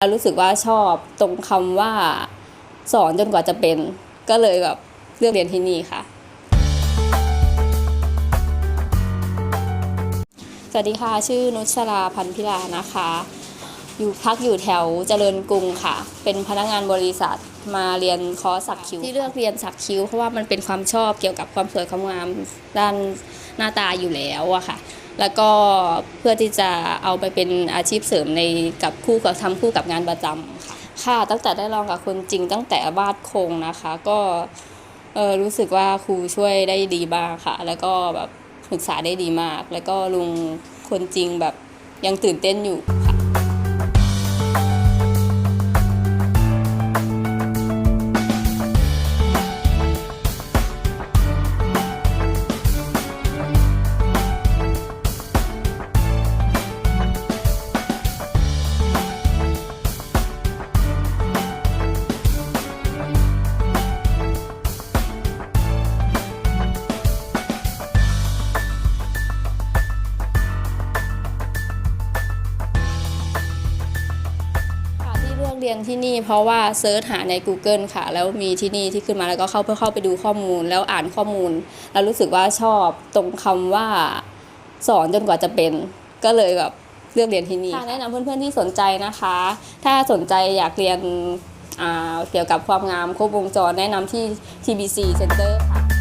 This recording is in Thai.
แล้วรู้สึกว่าชอบตรงคำว่าสอนจนกว่าจะเป็น ก็เลยแบบเลือกเรียนที่นี่ค่ะ สวัสดีค่ะ ชื่อนุชราพันธิลานะคะ อยู่พักอยู่แถวเจริญกรุงค่ะ เป็นพนักงานบริษัทมาเรียนคอร์สสักคิ้ว ที่เลือกเรียนสักคิ้วเพราะว่ามันเป็นความชอบเกี่ยวกับความสวยความงามด้านหน้าตาอยู่แล้วอะค่ะ แล้วก็เพื่อที่จะเอาไปเป็นอาชีพเสริมในกับคู่กับทำคู่กับงานประจำค่ะค่ะ ตั้งแต่ได้ลองกับคนจริงตั้งแต่วาดโครงนะคะ ก็เออรู้สึกว่าครูช่วยได้ดีมากค่ะ แล้วก็แบบปรึกษาได้ดีมาก แล้วก็ลุงคนจริงแบบยังตื่นเต้นอยู่ เลือกเรียนที่นี่เพราะว่าเซิร์ชหาใน Google ค่ะ แล้วมีที่นี่ที่ขึ้นมาแล้วก็เข้าเพื่อเข้าไปดูข้อมูล แล้วอ่านข้อมูล แล้วรู้สึกว่าชอบตรงคำว่าสอนจนกว่าจะเป็น ก็เลยแบบเลือกเรียนที่นี่ค่ะแนะนำเพื่อนๆที่สนใจนะคะ ถ้าสนใจอยากเรียนอ่าเกี่ยวกับความงามครบวงจรแนะนำที่ TBC Center ค่ะ